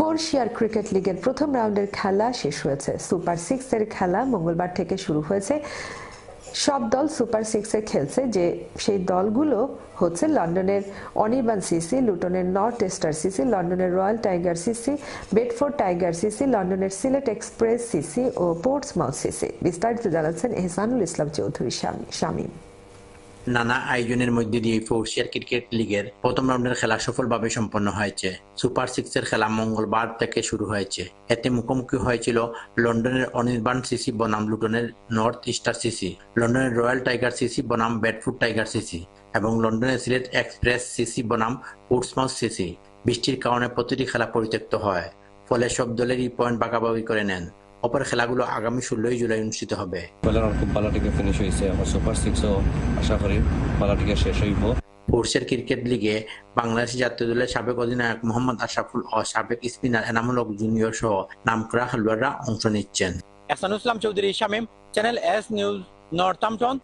এশিয়ার ক্রিকেট লিগের প্রথম রাউন্ডের খেলা শেষ হয়েছে। সুপার সিক্স এর খেলা মঙ্গলবার থেকে শুরু হয়েছে। সব দল সুপার সিক্সে খেলছে, যে সেই দলগুলো হচ্ছে লন্ডনের অনির্বাণ সিসি, লুটনের নর্থ ইস্টার সিসি, লন্ডনের royal tiger CC, Bedford tiger CC, লন্ডনের সিলেট এক্সপ্রেস সিসি ও পোর্টসমাউথ সিসি। বিস্তারিত জানাচ্ছেন এহসানুল ইসলাম চৌধুরী শাম- শামীম। নানা আয়োজনের মধ্যে দিয়ে ফোর্সিয়ার ক্রিকেট লিগের প্রথম রাউন্ডের খেলা সফলভাবে সম্পন্ন হয়েছে। সুপার সিক্সের খেলা মঙ্গলবার থেকে শুরু হয়েছে। এতে মুখোমুখি হয়েছিল লন্ডনের অনির্বাণ সিসি, বনাম লুটনের নর্থ ইস্টার সিসি, লন্ডনের রয়্যাল টাইগার সিসি, বনাম বেডফুড টাইগার সিসি এবং লন্ডনের সিলেট এক্সপ্রেস সিসি, বনাম পোর্টসমাউথ সিসি। বৃষ্টির কারণে প্রতিটি খেলা পরিত্যক্ত হয়, ফলে সব দলেরই পয়েন্ট ভাগাভাগি করে নেন। অপর খেলাগুলো আগামী ষোলোই জুলাই অনুষ্ঠিত হবে। খুব ভালো টিকে ফিনিশ হয়েছে আমার সুপার সিক্সও আশা করি ভালো টিকে শেষ হইব। ফোর্সের ক্রিকেট লিগে বাংলাদেশ জাতীয় দলের সাবেক অধিনায়ক মোহাম্মদ আশাফুল ও সাবেক স্পিনার এনামুল হক জুনিয়র সহ নামকরা খেলোয়াড়রা অংশ নিচ্ছেন। Ehsanul Islam Chowdhury Shamim channel S news Northampton